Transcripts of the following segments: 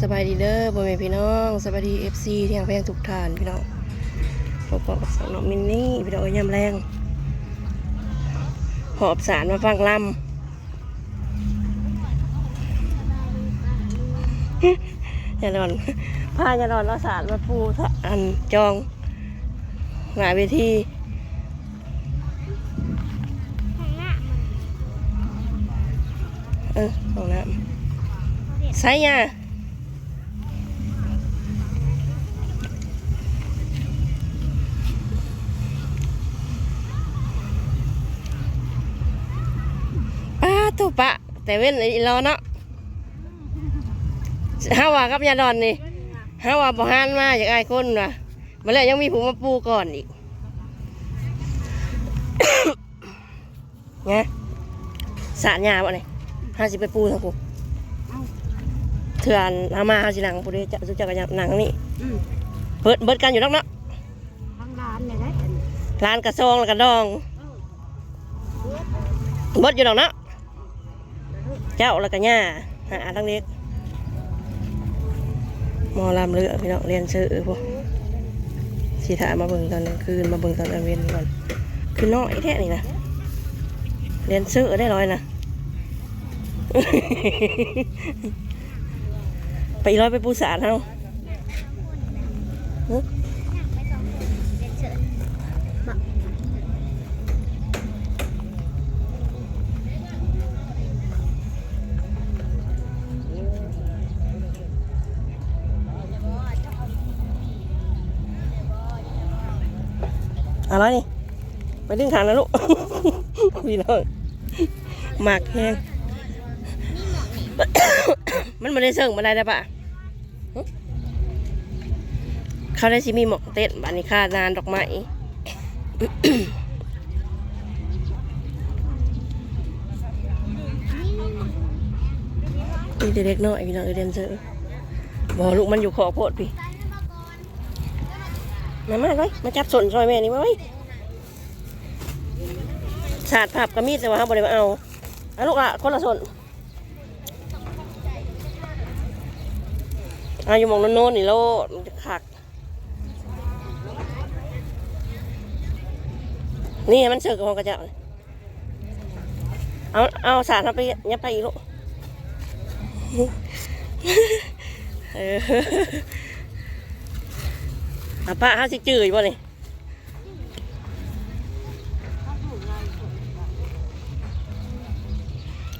สบายดีเด้อพ่อแม่พี่น้องสบายดีเอฟซีที่ยังแพงทุกทานพี่น้องพบกับสองน้องมินนี่พี่น้องเอ้ยำแรง หอบสารมาฟังลำอย่าดอนผ้าย่าดอนแล้วสารมาปูทอันจองหงาเวทีเออของน้ำใส่ยา ป้าตุปะ แต่เว้นอีรอเนาะห้าว่ากับยาดอนนี่ห้าว่าบ่ฮานมาอยากอายคนว่ะมาแล้วยังมีผู้มาปูก่อนอีกเนี่ยสารยาบ่เนี่ยห้าสิไปปูทั้งกูเถื่อนเอามาห้าสิหนังปูเดจะสุจักรยานหนังนี่เปิดเบิดกันอยู่แล้วเนาะทางร้านเนี่ยนะอันนี้ร้านกระซองแล้วกระดองเบิดอยู่ดอกเนาะ เจ้าแล้วก็ย่าหาทั้งเล็กมอลำเรือพี่น้องเรียนซื้อพวกสีถามาเบิ่งตอนกลางคืนมาเบิ่งตอนกลางเวนก่อนคือน้อยแท้นี่นะเรียนซื้อได้ร้อยนะไปร้อยไปปูสารเฮา อะไรไปดึงขางนะลูกพี่น้องหมากแห้งมันไม่ได้เสิ่งมาได้นะปะเขาได้สิมีหมอกเต้นบานนี้ค่านานดอกไม้นี่เด็กน้อยพี่น้องเอเดนเซอร์บอกลูกมันอยู่ขอโพดพี่ มามาเลยมาจับสนซอยแม่นี่มาไว้ สาดผับกระมีแต่ว่าเขาบริมาเอาเอาลูกละคนละส่วนอาอยู่มองโน้นนี่โลดมันจะขัก นี่มันเสือกของกระเจ้าเอาเอาสาดทำไปยับไปอีกลูกเออป้าห้าสิจืดบ่เนี่โ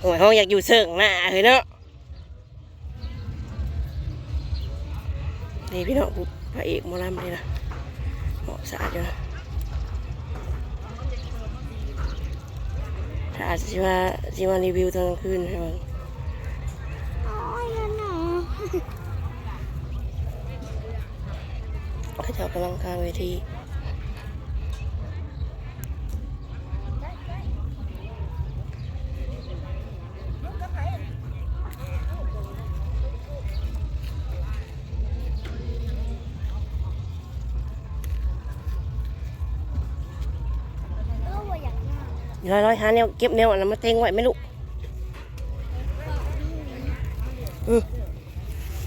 อ้ยห้องอยากอยู่เสิร์งหน้าเฮ้ยเนาะนี่พี่น้องพระเอกหมอลำเลยนะเหมาะสะอาดอยู่นะถ้าอาจจะว่าจะมารีวิวตอนกลางคืนให้มันโอ้ยนั่นน่ะเขาจะเอากำลังกลางเวที ร้อยร้อยหาแนวเก็บแนวอันนั้นมาเต็งไว้ไหม่ลูกอืม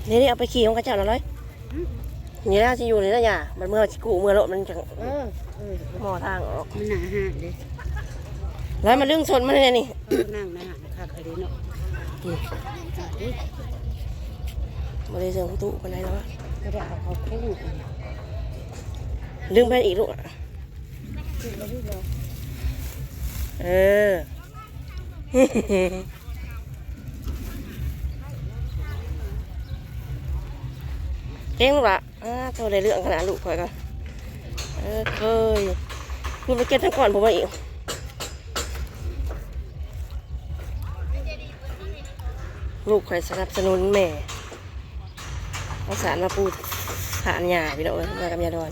นี่นี่เอาไปขี่ของกระเจ้าหน่อยร้อยนี่แล้วที่อยู่ในนั้นอย่ามันเมื่อกูเมื่อรถมันจะเออเออหมอทางออกมันหนาหาดเลยแล้วมันเรื่องชนมันเลยนี่เออนั่งนะฮะคักอะไรเนาะจัดดิมาเลยเสียงตู้กันไหนแล้วอะก็ได้เอาเขาคู่กันดึงไปอีกลูกอะ ขึ้นแล้วพี่บอก เออเก่งละอ่าโทรได้เรื่องขนาดลูกคอยก่อนเออเคยคุณไปเก็บทั้งก่อนผมมาอีกลูกคอยสนับสนุนแม่เอาสารมาปูฐานหญ้าพี่น้องเอ้ยมากับยาดอน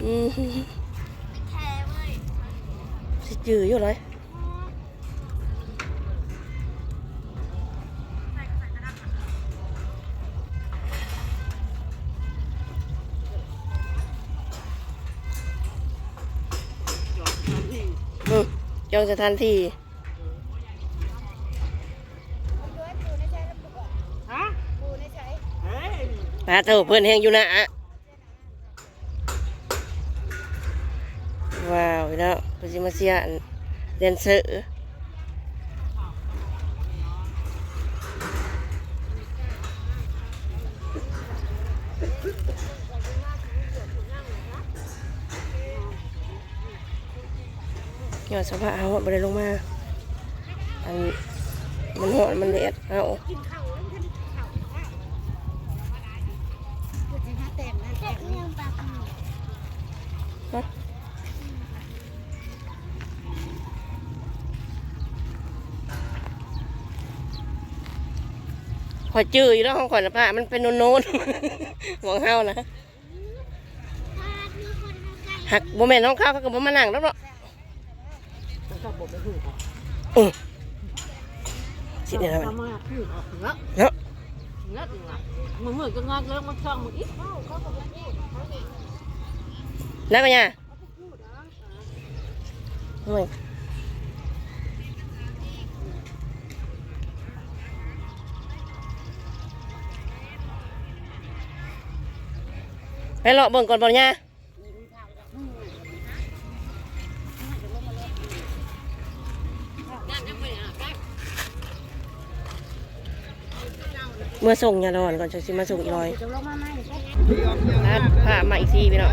อืม สิจืออยู่เลยอืมจองสถานที่ปลาเต่าเพิ่นแห้งอยู่นะอะว้าวพี่น้องเพิ่นสิมาเสียอันแดนเซอร์ยอดสภาพเอาบ่ได้ลงมา อันมันหอนมันเด็ดเอา ขอจืออยู่แล้วของขอยนะป้ามันเป็นโน้นๆหวังเฮานะหักโมเมนต์ของเขาเขาก็บ่มานั่งแล้วเนาะแล้วก็บออสิเนี่ยนะมันเนาะเนาะมึงเหมือนจะงอกแล้วมันช่องมึงอีกแล้วก็เนี่ย ไปเลาะเบิ่งก่อนบ่เนี่ยเมื่อส่งยาดอนก่อนจะสิมาส่งอีร้อยจะลงมาไหมพัดพามาอีกทีพี่น้อง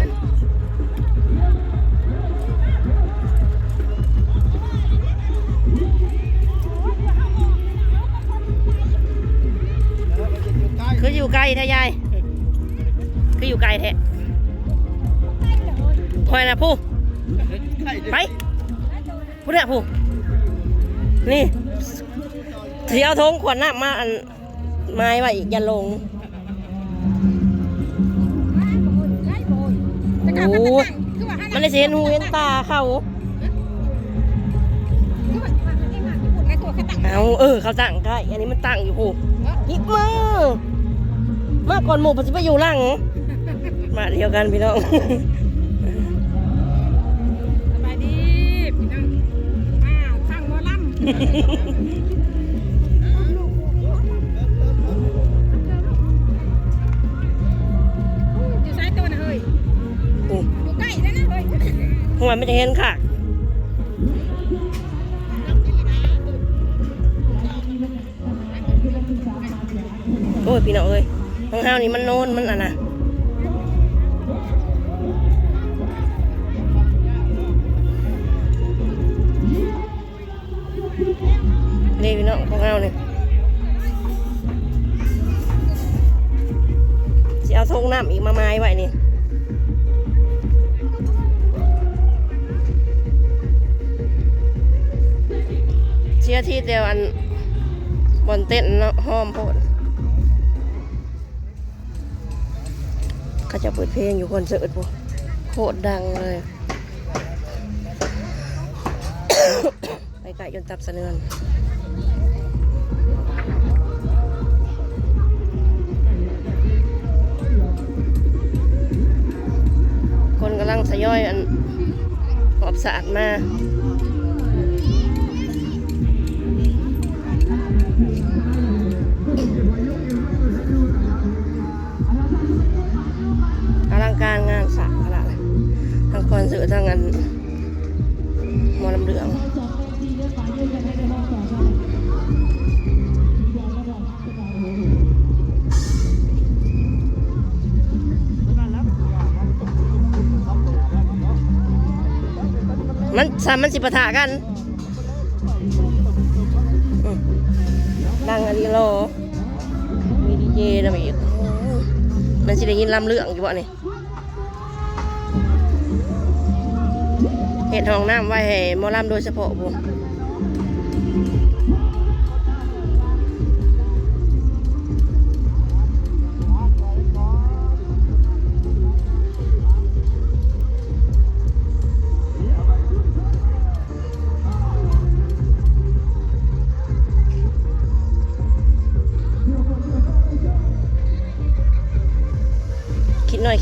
คืออยู่ไกลท้ยาย คืออยู่ไกลแท้คอยนะผู้ไปผู้เนี่ยผู้นี่เสียวทงขวดน้ำมาอันไม้ไว้อีกอย่าลงโอ้ยมันได้เห็นหูเห็นตาเขาเอาเออเขาตั้งได้อันนี้มันตั้งอยู่หูฮิปมือมาก่อนหมู่ปัจจุบันอยู่หล่าง มาเดียวกันพี่น้องสบายดีพี่น้องมาฟังหมอลำอยู่ซ้ายตัวนะเฮ้ยอู้อยู่ใกล้แล้วนะเฮ้ยหัวไม่ได้เห็นค่ะโอ้ยพี่น้องเอ้ยของเฮานี่มันโน่นมันอะนะ ของเฮานี่สิเอาทงน้ำอีกมาไม้ไว้นี่เชียร์ที่เดียวอันบนเต้นเนาะห้อมโพดเขาจะเปิดเพลงอยู่คอนเสิร์ตโคตรดังเลย ไปไกลจนตับสะเนือน หอาดมาอลังการงานสร้างขนาดเลยทั้งคอนเสิร์ตทั้งงานมอลำเรือง มันสามมันสิปะทะกันดังอันนี้โลมีดีเจนะอีกโอ้โหมันสิได้ยินลำเรื่องอยู่บ่นี่เห็ดห้องน้ำไว้ให้มอลำโดยเฉพาะบุ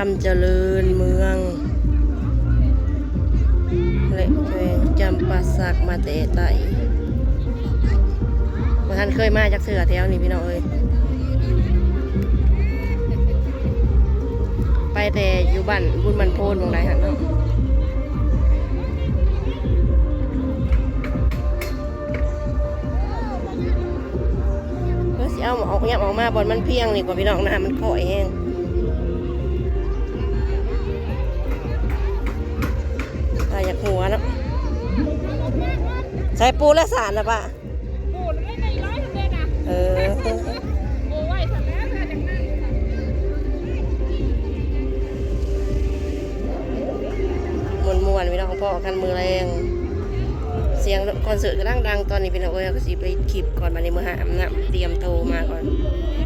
คำเจริญเมือง และแขวงจำปาสักมาแต่ใต้บ่ท่านเคยมาจากเสือแถวนี้พี่น้องเอ้ยไปแต่อยู่บ้านบุญมันโพนบางไรหันเนาะเพื่อสิเอาออกเงียบออกมาบนมันเพียงนี่กว่าพี่น้องนะมันข่อยแห้งายอยากหัวเนาะใส่ปูและสารนะป่ะโอ้ไม่ได้ร้อยเลยนะเออโอ้ยสัตว์แล้วมาจากนั้นมวนมวนๆพี่น้องพ่อกันมือแรง เสียงคอนเสิร์ตกำลังดังตอนนี้พี่น้องเอ้ยก็สิไปคลิปก่อนมาในมือหามนะเตรียมโตมาก่อนโ